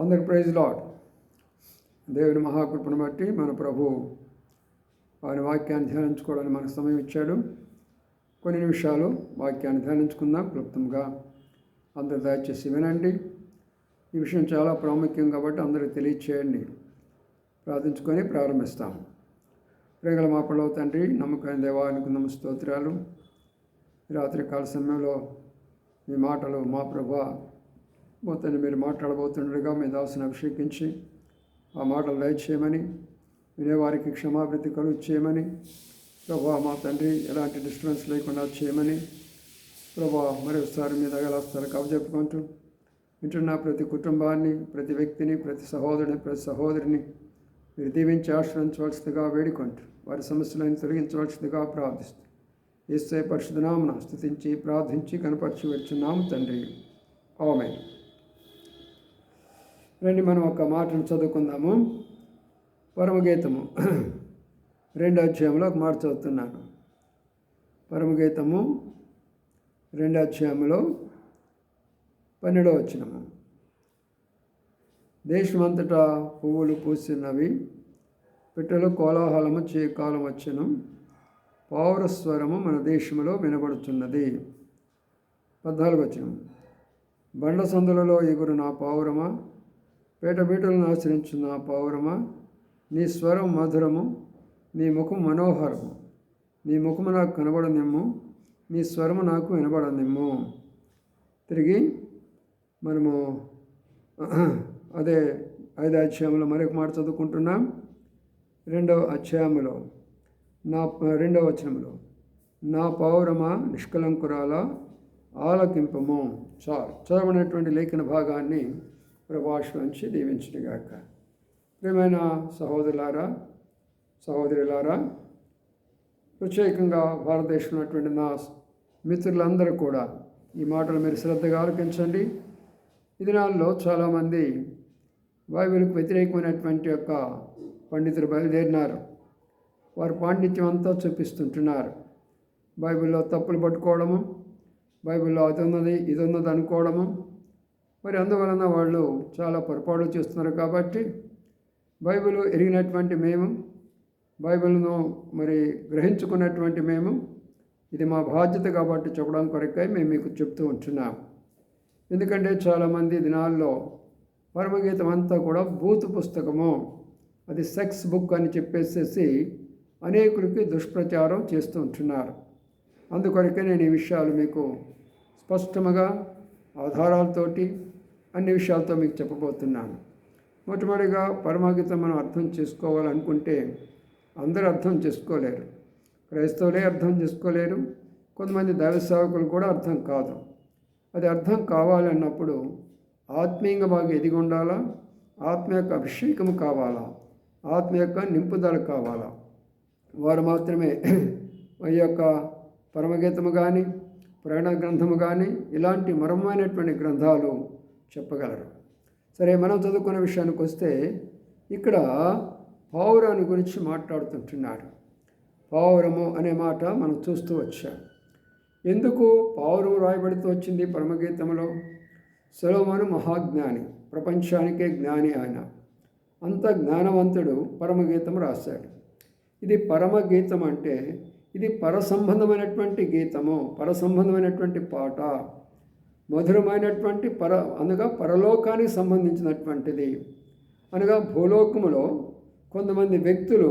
అందరికి praise lord. దేవుని మహాకృపను బట్టి మన ప్రభు వారి వాక్యాన్ని ధ్యానించుకోవడానికి మనకు సమయం ఇచ్చాడు. కొన్ని నిమిషాలు వాక్యాన్ని ధ్యానించుకుందాం. క్లుప్తంగా అందరు దయచేసి వినండి. ఈ విషయం చాలా ప్రాముఖ్యం కాబట్టి అందరికి తెలియచేయండి. ప్రార్థించుకొని ప్రారంభిస్తాం. ప్రేగల మా పడవ తండ్రి నమ్మకమైన దేవానికి నమ్మ స్తోత్రాలు. రాత్రి కాల సమయంలో మీ మాటలు మా ప్రభా మొత్తాన్ని మీరు మాట్లాడబోతుండగా మీ దాసును అభిషేకించి ఆ మాటలు దయచేయమని వినేవారికి క్షమాభివృద్ధి కలుగు చేయమని ప్రభా మా తండ్రి ఎలాంటి డిస్టర్బెన్స్ లేకుండా చేయమని ప్రభా మరొకసారి మీ దగ్గర వస్తారు కవజెప్పుకుంటూ వింటున్న ప్రతి కుటుంబాన్ని ప్రతి వ్యక్తిని ప్రతి సహోదరుని ప్రతి సహోదరిని మీరు దీవించి ఆశ్రయించవలసిందిగా వేడుకుంటూ వారి సమస్యలను తొలగించవలసిందిగా ప్రార్థిస్తూ ఈస్తే పరిశుద్ధనామన స్థుతించి ప్రార్థించి కనపరిచి వచ్చున్నాము తండ్రి. ఆమె రండి మనం ఒక మాటను చదువుకుందాము. పరమగీతము. రెండో అధ్యాయంలో ఒక మాట చదువుతున్నాను. పరమగీతము రెండో అధ్యాయంలో పన్నెండో వచ్చినము దేశమంతటా పువ్వులు పూసినవి పిట్టలు కోలాహలము చే కాలం వచ్చును. పౌరస్వరము మన దేశంలో వినబడుతున్నది పద్నాలుగు వచ్చిన బండ సందులలో ఎగురు నా పౌరమా పేటబీటలను ఆశ్రయించు నా పౌరమా నీ స్వరం మధురము నీ ముఖం మనోహరము. నీ ముఖము నాకు కనబడనిమ్ము నీ స్వరము నాకు వినబడనిమ్ము. తిరిగి మనము అదే ఐదో అధ్యాయంలో మరొక మాట చదువుకుంటున్నాం. రెండవ అధ్యాయంలో నా రెండవ వచనంలో నా పౌరమా నిష్కలంకురాల ఆలకింపము. చాలు. చదవనటువంటి లేఖన భాగాన్ని ప్రభాషించి దీవించుగాక ప్రియమైన సహోదరులారా సహోదరులారా ప్రత్యేకంగా భారతదేశంలో ఉన్నటువంటి నా మిత్రులందరూ కూడా ఈ మాటలు మీరు శ్రద్ధగా ఆలోకించండి. ఈ దినాల్లో చాలామంది బైబిల్కి వ్యతిరేకమైనటువంటి యొక్క పండితులు బయలుదేరినారు. వారి పాండిత్యం అంతా చూపిస్తుంటున్నారు. బైబిల్లో తప్పులు పట్టుకోవడము బైబిల్లో అది ఉన్నది ఇది ఉన్నది అనుకోవడము మరి అందువలన వాళ్ళు చాలా పొరపాట్లు చేస్తున్నారు కాబట్టి బైబిల్ ఎరిగినటువంటి మేము బైబిల్ను మరి గ్రహించుకున్నటువంటి మేము ఇది మా బాధ్యత కాబట్టి చెప్పడం కొరకై మేము మీకు చెప్తూ ఉంటున్నాం. ఎందుకంటే చాలామంది దినాల్లో పరమగీతం అంతా కూడా బూతు పుస్తకము అది సెక్స్ బుక్ అని చెప్పేసేసి అనేకులకి దుష్ప్రచారం చేస్తూ ఉంటున్నారు. అందుకొరకే నేను ఈ విషయాలు మీకు స్పష్టముగా ఆధారాలతోటి అన్ని విషయాలతో మీకు చెప్పబోతున్నాను. మొట్టమొదటిగా పరమగీతం మనం అర్థం చేసుకోవాలనుకుంటే అందరూ అర్థం చేసుకోలేరు. క్రైస్తవులే అర్థం చేసుకోలేరు. కొంతమంది దైవ సేవకులు కూడా అర్థం కాదు. అది అర్థం కావాలన్నప్పుడు ఆత్మీయంగా బాగా ఎదిగి ఉండాలా? ఆత్మ యొక్క అభిషేకం కావాలా? ఆత్మ యొక్క నింపుదల కావాలా? వారు మాత్రమే ఈ యొక్క పరమగీతము కానీ పురాణ గ్రంథము కానీ ఇలాంటి మరమైనటువంటి గ్రంథాలు చెప్పగలరు. సరే మనం చదువుకున్న విషయానికి వస్తే ఇక్కడ పావురాన్ని గురించి మాట్లాడుతుంటున్నాడు. పావురము అనే మాట మనం చూస్తూ వచ్చాం. ఎందుకు పావురం రాయబడుతూ వచ్చింది పరమగీతంలో సులభను మహాజ్ఞాని ప్రపంచానికే జ్ఞాని ఆయన. అంత జ్ఞానవంతుడు పరమగీతం రాశాడు. ఇది పరమగీతం అంటే ఇది పరసంబంధమైనటువంటి గీతము పరసంబంధమైనటువంటి పాట మధురమైనటువంటి పర అనగా పరలోకానికి సంబంధించినటువంటిది. అనగా భూలోకములో కొంతమంది వ్యక్తులు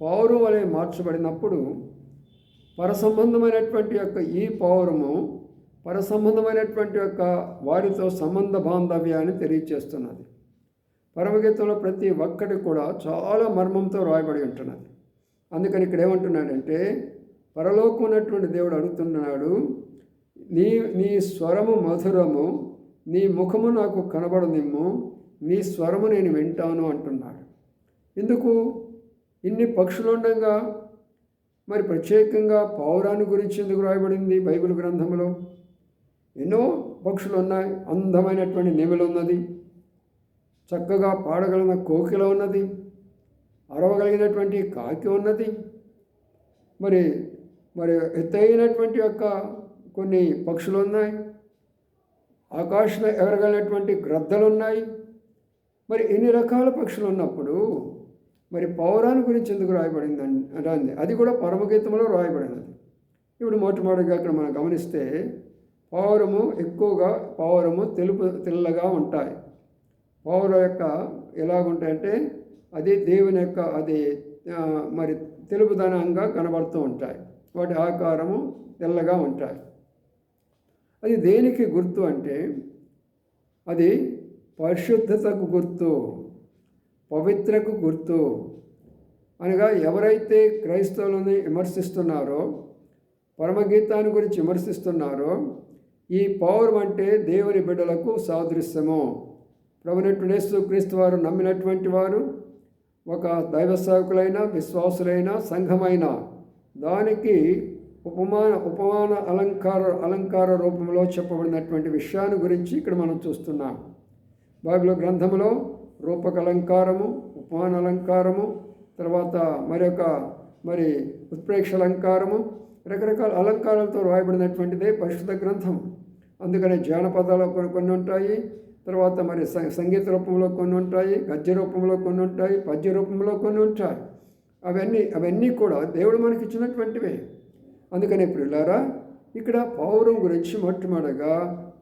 పౌరు వలె మార్చబడినప్పుడు పరసంబంధమైనటువంటి యొక్క ఈ పౌరము పరసంబంధమైనటువంటి యొక్క వారితో సంబంధ బాంధవ్యాన్ని తెలియచేస్తున్నది. పరమగీతంలో ప్రతి ఒక్కటి కూడా చాలా మర్మంతో రాయబడి ఉంటున్నది. అందుకని ఇక్కడ ఏమంటున్నాడంటే పరలోకం ఉన్నటువంటి దేవుడు అడుగుతున్నాడు నీ నీ స్వరము మధురము నీ ముఖము నాకు కనబడనిమ్ము నీ స్వరము నేను వింటాను అంటున్నాడు. ఎందుకు? ఇన్ని పక్షులు ఉండగా మరి ప్రత్యేకంగా పౌరాన్ని గురించి ఎందుకు రాయబడింది బైబిల్ గ్రంథంలో? ఎన్నో పక్షులు ఉన్నాయి అందమైనటువంటి నెమలు ఉన్నది చక్కగా పాడగలిగిన కోకిల ఉన్నది అరవగలిగినటువంటి కాకి ఉన్నది. మరి మరి ఎత్తైనటువంటి యొక్క కొన్ని పక్షులు ఉన్నాయి ఆకాశంలో ఎగరగలిగినటువంటి గ్రద్దలు ఉన్నాయి మరి ఎన్ని రకాల పక్షులు ఉన్నప్పుడు మరి పౌరాణి గురించి ఎందుకు రాయబడింది అండి అది కూడా పరమగీతంలో రాయబడినది. ఇప్పుడు మొట్టమొదటిగా ఇక్కడ మనం గమనిస్తే పౌరము ఎక్కువగా పౌరము తెలుపు తెల్లగా ఉంటాయి. పౌర యొక్క ఎలాగుంటాయంటే అది దేవుని యొక్క అది మరి తెలుపుదనంగా కనబడుతూ ఉంటాయి. వాటి ఆకారము తెల్లగా ఉంటాయి. అది దేనికి గుర్తు అంటే అది పరిశుద్ధతకు గుర్తు పవిత్రకు గుర్తు. అనగా ఎవరైతే క్రైస్తవులని విమర్శిస్తున్నారో పరమగీతాన్ని గురించి విమర్శిస్తున్నారో ఈ పౌరం అంటే దేవుని బిడ్డలకు సాదృశ్యము. ప్రభునట్టు క్రీస్తు వారు నమ్మినటువంటి వారు ఒక దైవ సేవకులైన విశ్వాసులైన సంఘమైన దానికి ఉపమాన ఉపమాన అలంకార అలంకార రూపంలో చెప్పబడినటువంటి విషయాన్ని గురించి ఇక్కడ మనం చూస్తున్నాం. బైబిల్ గ్రంథంలో రూపక అలంకారము ఉపమాన అలంకారము తర్వాత మరొక మరి ఉత్ప్రేక్ష అలంకారము రకరకాల అలంకారాలతో రాయబడినటువంటిదే పరిశుద్ధ గ్రంథం. అందుకనే జానపదాలు కొన్ని కొన్ని ఉంటాయి. తర్వాత మరి సంగీత రూపంలో కొన్ని ఉంటాయి గద్య రూపంలో కొన్ని ఉంటాయి పద్య రూపంలో కొన్ని ఉంటాయి. అవన్నీ అవన్నీ కూడా దేవుడు మనకి ఇచ్చినటువంటివే. అందుకనే ప్రియులారా ఇక్కడ పౌరం గురించి మొట్టమొదటిగా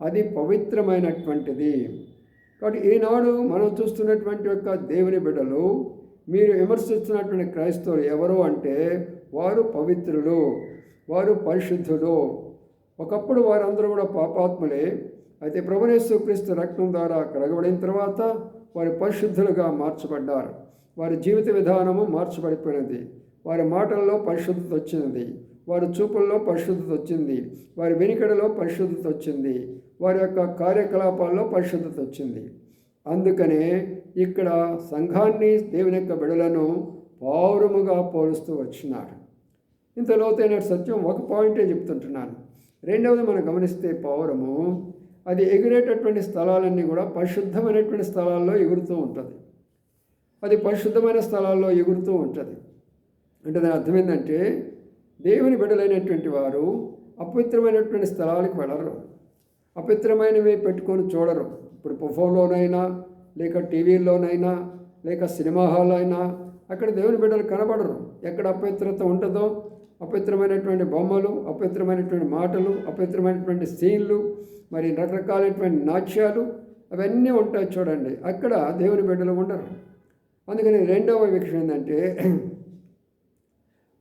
అది పవిత్రమైనటువంటిది. కాబట్టి ఈనాడు మనం చూస్తున్నటువంటి యొక్క దేవుని బిడ్డలు మీరు విమర్శిస్తున్నటువంటి క్రైస్తవులు ఎవరు అంటే వారు పవిత్రులు వారు పరిశుద్ధులు. ఒకప్పుడు వారందరూ కూడా పాపాత్ములే. అయితే ప్రభునేశ్వర క్రీస్తు రక్తం ద్వారా కడగబడిన తర్వాత వారి పరిశుద్ధులుగా మార్చబడ్డారు. వారి జీవిత విధానము మార్చబడిపోయినది. వారి మాటల్లో పరిశుద్ధత వచ్చినది వారి చూపుల్లో పరిశుద్ధత వచ్చింది. వారి వెనుకడలో పరిశుద్ధత వచ్చింది. వారి యొక్క కార్యకలాపాల్లో పరిశుద్ధత వచ్చింది. అందుకనే ఇక్కడ సంఘాన్ని దేవుని యొక్క బిడలను పౌరముగా పోలుస్తూ వచ్చినారు ఇంత లోతైన సత్యం ఒక పాయింటే చెప్తుంటున్నాను. రెండవది మనం గమనిస్తే పౌరము అది ఎగిరేటటువంటి స్థలాలన్నీ కూడా పరిశుద్ధమైనటువంటి స్థలాల్లో ఎగురుతూ ఉంటుంది. అది పరిశుద్ధమైన స్థలాల్లో ఎగురుతూ ఉంటుంది. అంటే దాని అర్థం ఏంటంటే దేవుని బిడ్డలైనటువంటి వారు అపవిత్రమైనటువంటి స్థలాలకు వెళ్ళరు. అపవిత్రమైనవి పెట్టుకొని చూడరు. ఇప్పుడు ఫోన్లోనైనా లేక టీవీల్లోనైనా లేక సినిమా హాల్ అయినా అక్కడ దేవుని బిడ్డలు కనబడరు. ఎక్కడ అపవిత్రత ఉంటుందో అపవిత్రమైనటువంటి బొమ్మలు అపవిత్రమైనటువంటి మాటలు అపవిత్రమైనటువంటి సీన్లు మరి రకరకాలైనటువంటి నాట్యాలు అవన్నీ ఉంటాయి చూడండి. అక్కడ దేవుని బిడ్డలు ఉండరు. అందుకని రెండవ విషయం ఏంటంటే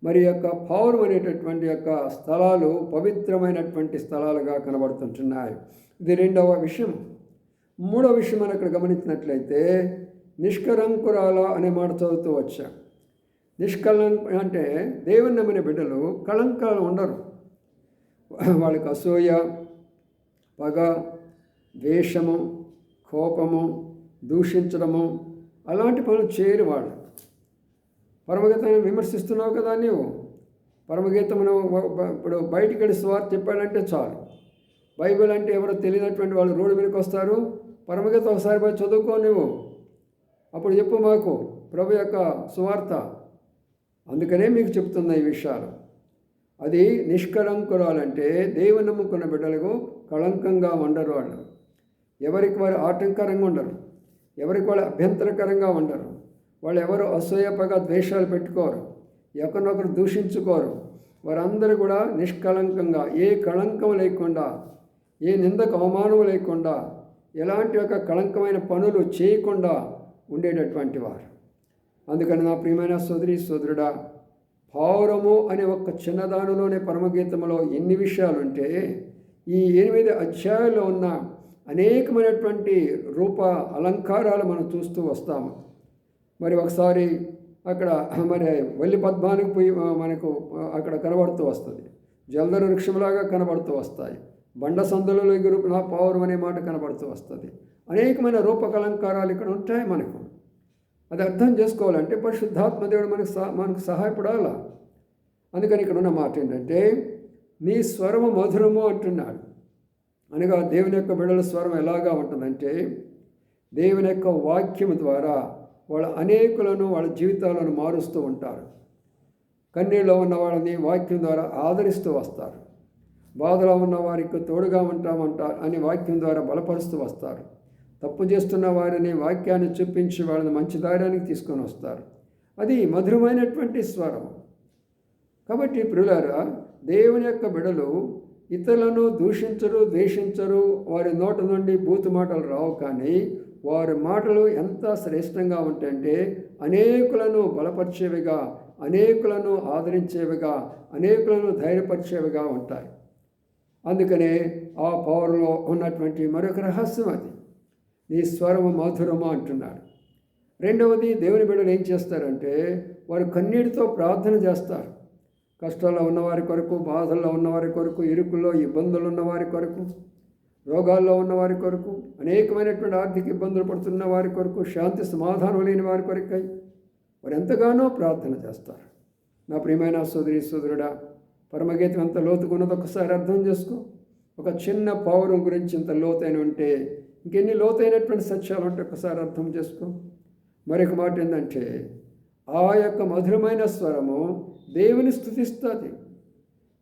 మరి యొక్క పౌరం అనేటటువంటి యొక్క స్థలాలు పవిత్రమైనటువంటి స్థలాలుగా కనబడుతుంటున్నాయి. ఇది రెండవ విషయం. మూడవ విషయం మనం ఇక్కడ గమనించినట్లయితే నిష్కరంకురాల అనే మాట చదువుతూ వచ్చా. నిష్కలం అంటే దేవుని నమ్మిన బిడ్డలు కళంకాలు ఉండరు. వాళ్ళకి అసూయ పగ ద్వేషము కోపము దూషించడము అలాంటి పనులు చేయరు వాళ్ళు. పరమగీతం విమర్శిస్తున్నావు కదా నీవు? పరమగీతమును ఇప్పుడు బయటికి వెళ్ళి స్వార్ చెప్పాడంటే చాలు. బైబిల్ అంటే ఎవరో తెలియనటువంటి వాళ్ళు రోడ్డు మీదకి వస్తారు. పరమగీతం ఒకసారి పోయి చదువుకో నువ్వు అప్పుడు చెప్పు మాకు ప్రభు యొక్క సువార్త. అందుకనే మీకు చెప్తున్నా ఈ విషయాలు. అది నిష్కలంకురాలంటే దేవుని నమ్ముకున్న బిడ్డలకు కళంకంగా ఉండరు వాళ్ళు. ఎవరికి వారు ఆటంకరంగా ఉండరు. ఎవరికి వాళ్ళు అభ్యంతరకరంగా ఉండరు వాళ్ళు ఎవరు అసూయపగా ద్వేషాలు పెట్టుకోరు. ఒకరినొకరు దూషించుకోరు. వారందరూ కూడా నిష్కళంకంగా ఏ కళంకం లేకుండా ఏ నిందకు అవమానం లేకుండా ఎలాంటి ఒక కళంకమైన పనులు చేయకుండా ఉండేటటువంటి వారు. అందుకని నా ప్రియమైన సోదరి సోదరుడా పౌరము అనే ఒక చిన్నదానిలోనే పరమగీతంలో ఎన్ని విషయాలుంటే ఈ ఎనిమిది అధ్యాయాల్లో ఉన్న అనేకమైనటువంటి రూప అలంకారాలు మనం చూస్తూ వస్తాము. మరి ఒకసారి అక్కడ మరి వల్లి పద్మానికి పోయి మనకు అక్కడ కనబడుతూ వస్తుంది. జలధర వృక్షంలాగా కనబడుతూ వస్తాయి. బండ సందులలో ఎగురు నా పావురం అనే మాట కనబడుతూ వస్తుంది. అనేకమైన రూపకలంకారాలు ఇక్కడ ఉంటాయి మనకు. అది అర్థం చేసుకోవాలంటే పరిశుద్ధాత్మ దేవుడు మనకు సహ మనకు సహాయపడాలా? అందుకని ఇక్కడ ఉన్న మాట ఏంటంటే నీ స్వరము మధురము అంటున్నాడు. అనగా దేవుని యొక్క బిడల స్వరం ఎలాగా ఉంటుందంటే దేవుని యొక్క వాక్యం ద్వారా వాళ్ళ అనేకులను వాళ్ళ జీవితాలను మారుస్తూ ఉంటారు. కన్నీళ్ళలో ఉన్న వాళ్ళని వాక్యం ద్వారా ఆదరిస్తూ వస్తారు. బాధలో ఉన్న వారికి తోడుగా ఉంటామంటారు అని వాక్యం ద్వారా బలపరుస్తూ వస్తారు. తప్పు చేస్తున్న వారిని వాక్యాన్ని చూపించి వాళ్ళని మంచి దారానికి తీసుకొని వస్తారు. అది మధురమైనటువంటి స్వరం. కాబట్టి ప్రియులారా దేవుని యొక్క బిడలు ఇతరులను దూషించరు ద్వేషించరు వారి నోట నుండి బూతు మాటలు రావు కానీ వారి మాటలు ఎంత శ్రేష్టంగా ఉంటాయంటే అనేకులను బలపరిచేవిగా అనేకులను ఆదరించేవిగా అనేకులను ధైర్యపరిచేవిగా ఉంటాయి. అందుకనే ఆ పౌరులో ఉన్నటువంటి మరొక రహస్యం అది. నీ స్వరము మధురము అంటున్నాడు. రెండవది దేవుని బిడ్డలు ఏం చేస్తారంటే వారు కన్నీటితో ప్రార్థన చేస్తారు. కష్టాల్లో ఉన్నవారి కొరకు బాధల్లో ఉన్నవారి కొరకు ఇరుకుల్లో ఇబ్బందులు ఉన్నవారి కొరకు రోగాల్లో ఉన్నవారి కొరకు అనేకమైనటువంటి ఆర్థిక ఇబ్బందులు పడుతున్న వారి కొరకు శాంతి సమాధానం లేని వారి కొరకై వారు ఎంతగానో ప్రార్థన చేస్తారు. నా ప్రియమైన సోదరి సోదరుడా పరమగీతం ఎంత లోతుకున్నది ఒకసారి అర్థం చేసుకో. ఒక చిన్న పౌరం గురించి ఇంత లోతైన ఉంటే ఇంకెన్ని లోతైనటువంటి సత్యాలు ఉంటే ఒకసారి అర్థం చేసుకో. మరొక మాట ఏంటంటే ఆ యొక్క మధురమైన స్వరము దేవుని స్థుతిస్తుంది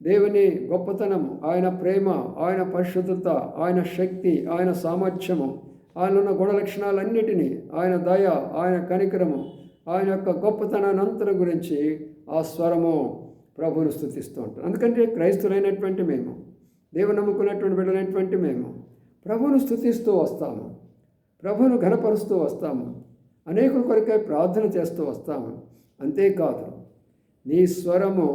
దేవుని గొప్పతనము ఆయన ప్రేమ ఆయన పరిశుద్ధత ఆయన శక్తి ఆయన సామర్థ్యము ఆయన గుణ గుణలక్షణాలన్నిటినీ ఆయన దయ ఆయన కనికరము ఆయన యొక్క గొప్పతనాన్ని గురించి ఆ స్వరము ప్రభువును స్థుతిస్తూ ఉంటాం అందుకంటే క్రైస్తులైనటువంటి మేము దేవుని నమ్ముకున్నటువంటి బిడ్డలైనటువంటి మేము ప్రభువును స్థుతిస్తూ వస్తాము ప్రభువును ఘనపరుస్తూ వస్తాము అనేకుల కొరకే ప్రార్థన చేస్తూ వస్తాము. అంతేకాదు నీ స్వరము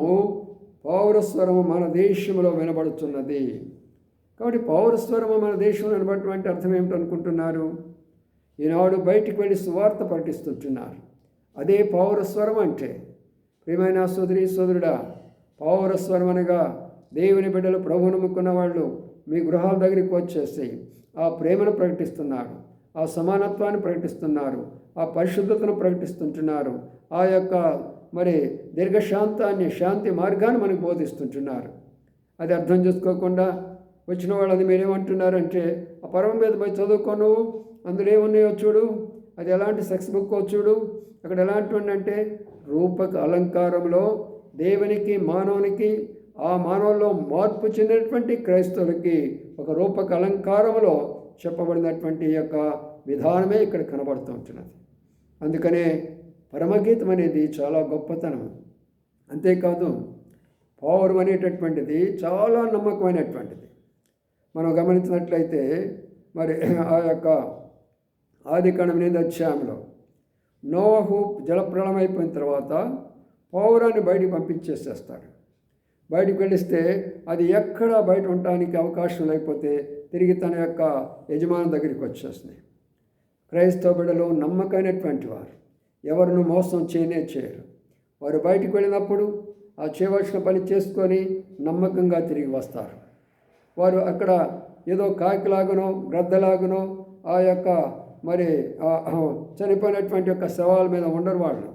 పౌరస్వరము మన దేశంలో వినబడుతున్నది. కాబట్టి పౌరస్వరము మన దేశంలో వినబడటం అంటే అర్థం ఏమిటనుకుంటున్నారు ఈనాడు బయటికి వెళ్ళి సువార్త ప్రకటిస్తుంటున్నారు. అదే పౌరస్వరం అంటే ప్రియమైన సోదరి సోదరుడా పౌరస్వరం అనగా దేవుని బిడ్డలు ప్రభు నమ్ముకున్న వాళ్ళు మీ గృహాల దగ్గరికి వచ్చేసి ఆ ప్రేమను ప్రకటిస్తున్నారు. ఆ సమానత్వాన్ని ప్రకటిస్తున్నారు. ఆ పరిశుద్ధతను ప్రకటిస్తుంటున్నారు. ఆ యొక్క మరి దీర్ఘశాంతాన్ని శాంతి మార్గాన్ని మనకు బోధిస్తుంటున్నారు. అది అర్థం చేసుకోకుండా వచ్చిన వాళ్ళు అది మీరేమంటున్నారంటే ఆ పర్వం మీద పోయి చదువుకోను అందులో ఏమున్నాయో చూడు అది ఎలాంటి సెక్స్ బుక్ చూడు అక్కడ ఎలాంటి అంటే రూపక అలంకారంలో దేవునికి మానవునికి ఆ మానవుల్లో మార్పు చెందినటువంటి క్రైస్తవులకి ఒక రూపక అలంకారంలో చెప్పబడినటువంటి యొక్క విధానమే ఇక్కడ కనబడుతూ ఉంటున్నది. అందుకనే పరమగీతం అనేది చాలా గొప్పతనం. అంతేకాదు పౌరం అనేటటువంటిది చాలా నమ్మకమైనటువంటిది. మనం గమనించినట్లయితే మరి ఆ యొక్క ఆది కణం అధ్యాయంలో నోహు జలప్రళయం అయిపోయిన తర్వాత పౌరాన్ని బయటికి పంపించేసేస్తాడు. బయటికి వెళ్ళిస్తే అది ఎక్కడ బయట ఉండటానికి అవకాశం లేకపోతే తిరిగి తన యొక్క యజమాని దగ్గరికి వచ్చేస్తుంది. క్రైస్తవ బిడలో నమ్మకమైనటువంటి వారు. ఎవరిను మోసం చేయనే చేయరు. వారు బయటికి వెళ్ళినప్పుడు ఆ చేయవలసిన పని చేసుకొని నమ్మకంగా తిరిగి వస్తారు. వారు అక్కడ ఏదో కాకిలాగునో గ్రద్దలాగునో ఆ యొక్క మరి చనిపోయినటువంటి యొక్క శవాల మీద ఉండరు వాళ్ళు.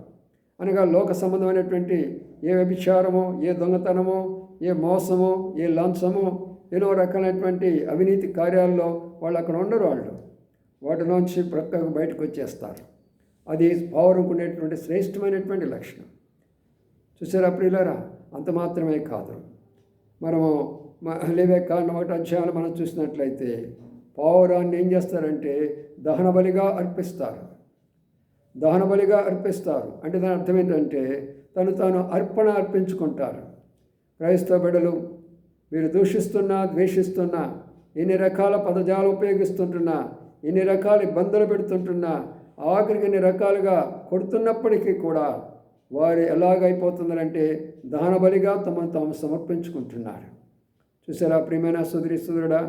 అనగా లోక సంబంధమైనటువంటి ఏ వ్యభిచారమో ఏ దొంగతనమో ఏ మోసమో ఏ లంచమో ఎన్నో రకాలైనటువంటి అవినీతి కార్యాల్లో వాళ్ళు అక్కడ ఉండరు వాళ్ళు. వాటిలోంచి ప్రక్కకు బయటకు వచ్చేస్తారు. అది పౌరంకు ఉండేటువంటి శ్రేష్టమైనటువంటి లక్షణం. చూసారా ప్రియులరా? అంత మాత్రమే కాదు. మనము లేవే కారణం ఒకటి అధ్యాయాలు మనం చూసినట్లయితే పౌరాన్ని ఏం చేస్తారంటే దహన బలిగా అర్పిస్తారు. దహన బలిగా అర్పిస్తారు. అంటే దాని అర్థం ఏంటంటే తను తాను అర్పణ అర్పించుకుంటారు. క్రైస్తవ బిడలు మీరు దూషిస్తున్నా ద్వేషిస్తున్నా ఎన్ని రకాల పదజాలు ఉపయోగిస్తుంటున్నా ఎన్ని రకాల ఇబ్బందులు పెడుతుంటున్నా ఆఖరికి ఎన్ని రకాలుగా కొడుతున్నప్పటికీ కూడా వారు ఎలాగైపోతుందంటే దహన బలిగా తమను తాము సమర్పించుకుంటున్నారు. చూసారా ప్రియమైన సుదరి సుదరుడా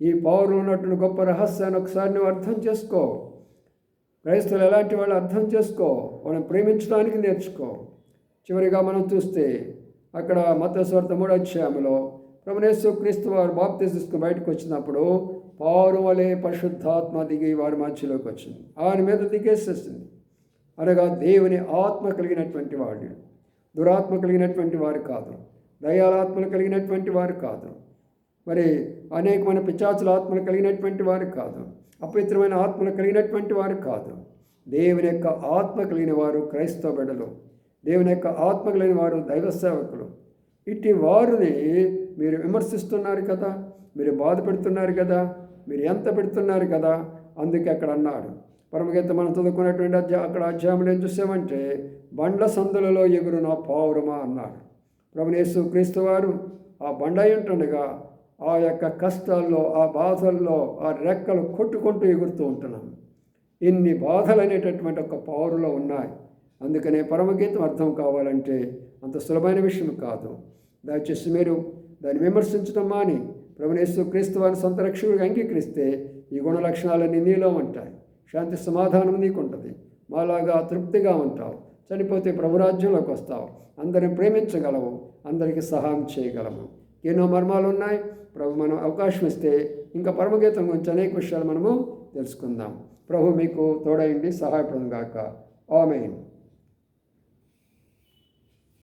ఈ పౌరులు ఉన్నటువంటి గొప్ప రహస్యాన్ని ఒకసారి నువ్వు అర్థం చేసుకో. క్రైస్తవులు ఎలాంటి వాళ్ళు అర్థం చేసుకో వాళ్ళని ప్రేమించడానికి నేర్చుకో. చివరిగా మనం చూస్తే అక్కడ మతస్వార్థ మూడో అధ్యాయంలో ప్రభునేశ్వ క్రీస్తు వారు బాప్తి తీసుకుని బయటకు వచ్చినప్పుడు పారు వలె పరిశుద్ధాత్మ దిగి వారి మధ్యలోకి వచ్చింది. ఆయన మీద దిగేసేసింది అనగా దేవుని ఆత్మ కలిగినటువంటి వాడు. దురాత్మ కలిగినటువంటి వారు కాదు. దయాలాత్మలు కలిగినటువంటి వారు కాదు. మరి అనేకమైన పిచాచుల ఆత్మలు కలిగినటువంటి వారు కాదు. అపవిత్రమైన ఆత్మలు కలిగినటువంటి వారు కాదు. దేవుని యొక్క ఆత్మ కలిగిన వారు క్రైస్తవ బిడలు దేవుని యొక్క ఆత్మ కలిగిన వారు దైవ సేవకులు. ఇట్టి వారిని మీరు విమర్శిస్తున్నారు కదా మీరు బాధ పెడుతున్నారు కదా మీరు ఎంత పెడుతున్నారు కదా? అందుకే అక్కడ అన్నాడు. పరమగీత మనం చదువుకున్నటువంటి అధ్యా అక్కడ అధ్యాయంలో ఏం చూసామంటే బండ్ల సందులలో ఎగురున పావురమా అన్నాడు. ప్రభునేసు క్రీస్తు వారు ఆ బండ ఉంటుండగా ఆ యొక్క కష్టాల్లో ఆ బాధల్లో ఆ రెక్కలు కొట్టుకుంటూ ఎగురుతూ ఉంటున్నాం. ఇన్ని బాధలు అనేటటువంటి ఒక పావురులో ఉన్నాయి. అందుకనే పరమగీతం అర్థం కావాలంటే అంత సులభమైన విషయం కాదు. దయచేసి మీరు దాన్ని విమర్శించడం మాని ప్రభునేసు క్రీస్తు వారిని సొంత రక్షకుడికి అంగీకరిస్తే ఈ గుణ లక్షణాలన్నీ నీలో ఉంటాయి. శాంతి సమాధానం నీకు ఉంటుంది మాలాగా తృప్తిగా ఉంటావు. చనిపోతే ప్రభురాజ్యంలోకి వస్తావు. అందరిని ప్రేమించగలవు. అందరికీ సహాయం చేయగలము ఎన్నో మర్మాలు ఉన్నాయి. ప్రభు మనం అవకాశం ఇస్తే ఇంకా పరమగీతం గురించి అనేక విషయాలు మనము తెలుసుకుందాం. ప్రభు మీకు తోడైండి సహాయపడంగాక ఆమెన్.